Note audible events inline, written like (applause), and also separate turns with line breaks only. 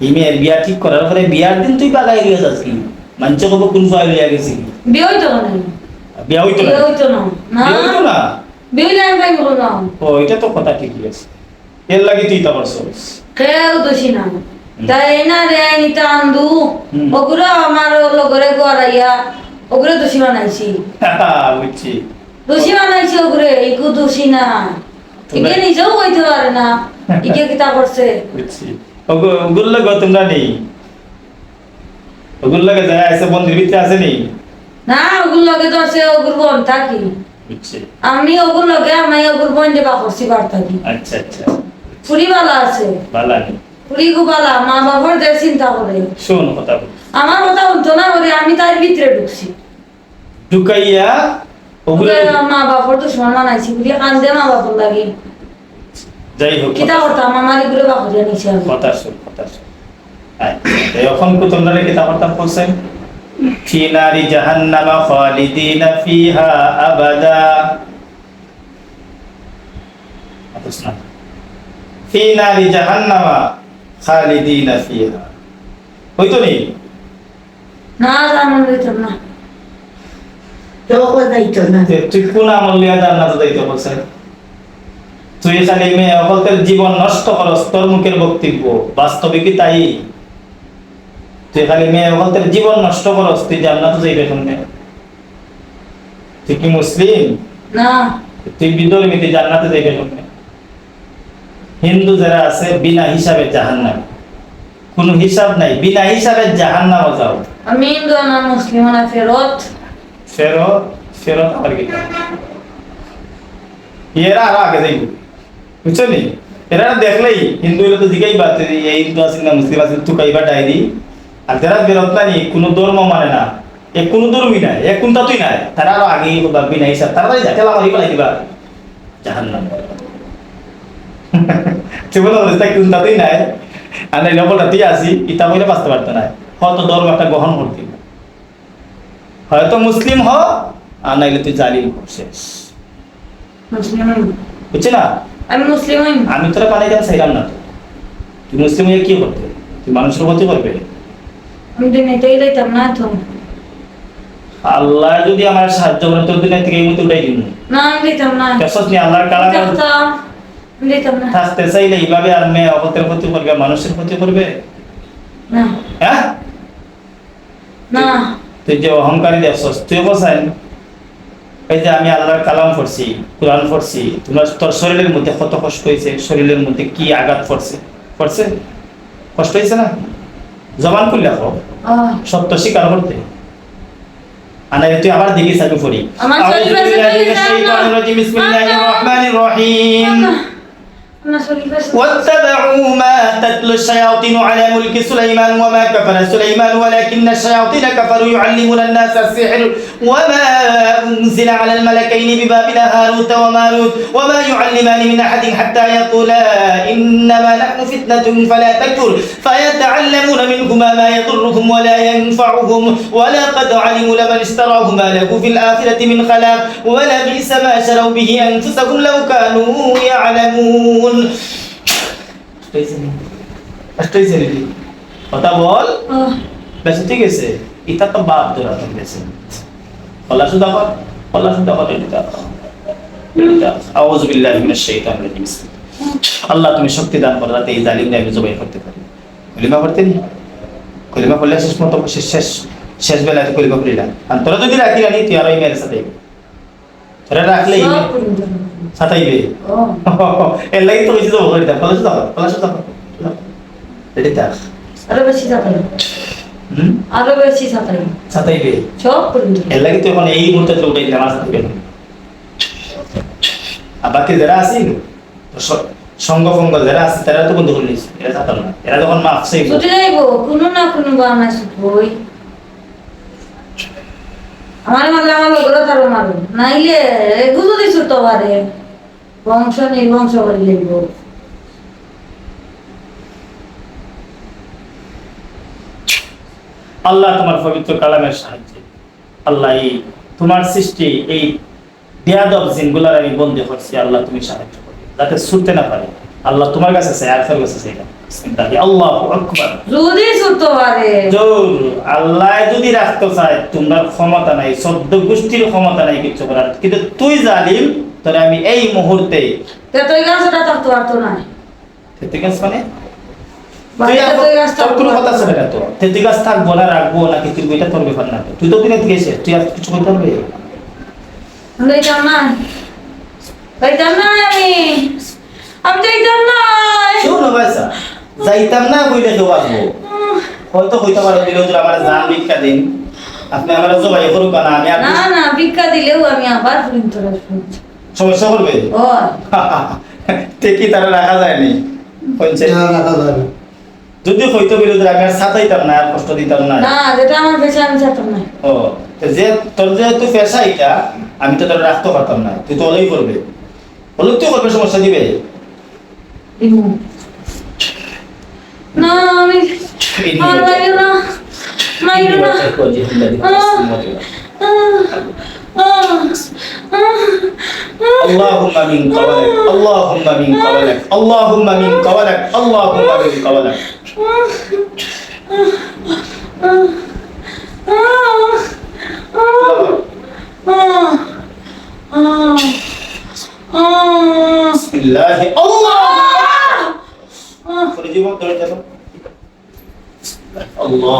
ইমের বিয়া ঠিক করার পরে বিয়ার দিন তুই বাগাই গিয়ে যাস কি? মাঞ্চ কব কোন ফাইল লিয়া গেছি
বিয়ে হইতো না।
বিয়া হইতো না?
বিয়ে হইতো না। না।
বিয়া হইতো না?
বিয়ে লাইন পাই করলাম
ও এটা তো কথা ঠিকই আছে। এর লাগি তুই তা পারছস
কেউ দোষী না। তাই না রে নিতা আন্দু।
হুম।
ওগুলো আমার লগরে গড়াইয়া ওগুলো দোষী বানাইছি।
বুঝছি।
দোষী বানাইছি ওগুলো ইকু দোষী না। ইকে নিজেও কইতে পারে না। (laughs) ইকে কিতা করছে?
বুঝছি। ওগু- ওগুর লগে তোমরা নেই। ওগুর লগে যায় আছে মন্দির ভিতরে আছে নি
না ওগুলো লগে ধরছে ওগুর বোন থাকি।
বুঝছি।
আমি ওগুর লগে আমি ওগুর বোন যে বাকরছি বার থাকি।
আচ্ছা আচ্ছা।
পুরি বালা আছে।
ভালো নেই।
পুরি গুবালা মা বাবার দের চিন্তা করে।
শোন কথা বল
আমার কথা বলতো না বলে আমি তার ভিতরে ঢুকছি।
ঢুকাইয়া
মা বাবার দুশ্মন বানাইছি বুঝি কান্দে মা বাবার লাগে।
যাই হোক
কিতা করতাম আমার এগুলো বাকরিয়া নিছে
কথা শুন কথা শুন এখন কো তোমরা করতাম বলছেন হইতো নি?
না জানো না।
লোকও যাইতো না।
তুই কোন আমল লিয়া জান্নাতে যাইতে বলছেন তুই খালি মেয়ে অকলতের জীবন নষ্ট করস তোর মুখের বক্তব্য। তাই? তুই খালি মেয়ে অকলতের জীবন নষ্ট করস তুই জান্নাতে যাইবে তুই কি মুসলিম?
না।
তুই বিধর্মী তুই জান্নাতে যাইবে হিন্দু যারা আছে বিনা হিসাবে জাহান্নাম। কোনো হিসাব নাই বিনা হিসাবে জাহান্নাম যাও।
আমি হিন্দু না মুসলিম না ফেরত।
ফেরত ফেরত আবার কি এরা আরও আগে নি এরা দেখলেই হিন্দু তো জিগাই এই হিন্দু আছেন না মুসলিম আছেন তু কাইবা আর যারা বেরত নাই কোনো ধর্ম মানে না এ কোনো ধর্মই নাই এ কোনটা তুই নাই তারা আরও আগেই বা তাড়াতাড়ি যা ঠেলা মারি পেলাই দিবা কোনটা তুই নাই আর এই নকলটা তুই আসি ইতা বইলে বাঁচতে পারতো না হয়তো ধর্ম একটা গ্রহণ করতি হয়তো মুসলিম হ আর নাইলে তুই জালিম হ শেষ। বুঝছি না?
আমি মুসলিম।
আমি তোরা পানি দেওয়া চাইলাম না তো। তুই মুসলিম হয়ে কি করবে তুই মানুষের ক্ষতি করবে?
আমি দুনিয়াতেই যাইতাম না তো।
আল্লাহ যদি আমার সাহায্য করে তোর দুনিয়া থেকে এই মতো উঠাই দিন
না আমি যাইতাম না।
কেসস নি আল্লাহর কালাম
যাইতাম না।
থাকতে চাইলে এইভাবে আর মেয়ে অবতের ক্ষতি করবে মানুষের ক্ষতি করবে?
না।
হ্যাঁ?
না।
তুই যে অহংকারী দেখছস তুই বসাইন এই যে আমি আল্লাহর কালাম পড়ছি কোরআন পড়ছি তোমার তোর শরীরের মধ্যে কত কষ্ট হয়েছে শরীরের মধ্যে কি আঘাত পড়ছে? পড়ছে? কষ্ট হয়েছে না? জবান করলে
আহ,
সত্য স্বীকার করতে। আনাই তুই আবার দিকে চালু করি
আমার শরীর।
বিসমিল্লাহির রহমানির রহিম। واتبعوا ما تتلو الشياطين على ملك سليمان وما كفر سليمان ولكن الشياطين كفروا يعلمون الناس السحر وما أنزل على الملكين ببابل هاروت وماروت وما يعلمان من أحد حتى يقولا إنما نحن فتنة فلا تكفر فيتعلمون منهما ما يضرهم ولا ينفعهم ولقد علموا لمن اشتراه ما له في الآخرة من خلاق ولبئس ما شروا به أنفسهم لو كانوا يعلمون. কথা বল। ঠিক আছে। এটা তো বাপ তোরা তো বেশি কল্লা সুদা কর। কল্লা সুদা কর এটা আউযু বিল্লাহি মিনাশ শাইতানির রাজিম। আল্লাহ তুমি শক্তি দান করো যাতে এই জালিমকে আমি জবাই করতে পারি। কলিমা পড়তে নি কলিমা পড়লে শেষ মতো শেষ শেষ শেষ বেলায় কলিমা পড়িলা আর তোরা যদি রাখি রানি তুই আর ওই মেয়ের সাথে। তোরা রাখলে সাতাইবে। (laughs) এর লাগি তো বেশি যাব রেডি থাক।
আরও বেশি আরও বেশি
সাতাইবে।
সব।
এর লাগি তো এখন এই মুহূর্তে তো উঠাই আর বাকি যারা আছে সঙ্গ ফঙ্গ যারা আছে তারা তো বন্ধু করে এরা থাকতাম না। এরা যখন মাপছে
ছুটি যাইব কোনো না কোনো বাহানা ছুটবই। আমার মাঝে আমার লোকরা তারও মারো নাইলে এগুলো দি ছুটো পারে বংশ নির্বংশ করে লিখব।
আল্লাহ তোমার পবিত্র কালামের সাহায্যে আল্লাহ এই তোমার সৃষ্টি এই বেয়াদব জিনগুলার আমি বন্দি করছি আল্লাহ তুমি সাহায্য করবে। যাতে ছুটতে না পারে। আল্লাহ তোমার কাছে আছে আর কাছে বিসমিল্লাহ আল্লাহু আকবার।
যদি ছুটতে পারে।
আল্লাহ যদি রাখতে চায় তোমার ক্ষমতা নাই সদ্য গোষ্ঠীর ক্ষমতা নাই কিছু করার। কিন্তু তুই জালিম তোরে আমি এই মুহূর্তে
তে তুই গাছটা থাকতে পারতো না
ঠিক আছে মানে? তুই
গাছ
তোর তো গাছ থাকব না রাখব নাকি তুই এটা তোর ব্যাপার না তুই তো দিনে গেছে তুই আর কিছু করতে পারবে
লইতাম না লইতাম না আমি আমি যাইতাম না
শোনো বাসা যাইতাম না বইলে কেউ আসব হয়তো হইতে পারে দিলে হুজুর আমার জান ভিক্ষা দিন। আপনি আমার জবাই করুক না আমি
না না ভিক্ষা দিলেও আমি আবার পর্যন্ত
সমস্যা করবে (laughs) ঠিকই তারা রাখা যায়নি।
রাখা যাবে না।
যদি হইতো বিরোধী আমি আর সাতাইতাম না আর কষ্ট দিতাম না।
না যেটা আমার পেশা আমি না।
ও যে তোর যেহেতু পেশা এটা আমি তো তোর রাখতে পারতাম না। তুই তো ওলেই করবে। হলে তুই করবে সমস্যা দিবে?
না আমি আমার মাইরো না মাইরো না।
اللهم من قبلك اللهم من قبلك اللهم من قبلك اللهم من قبلك. بسم الله الله فرجي الله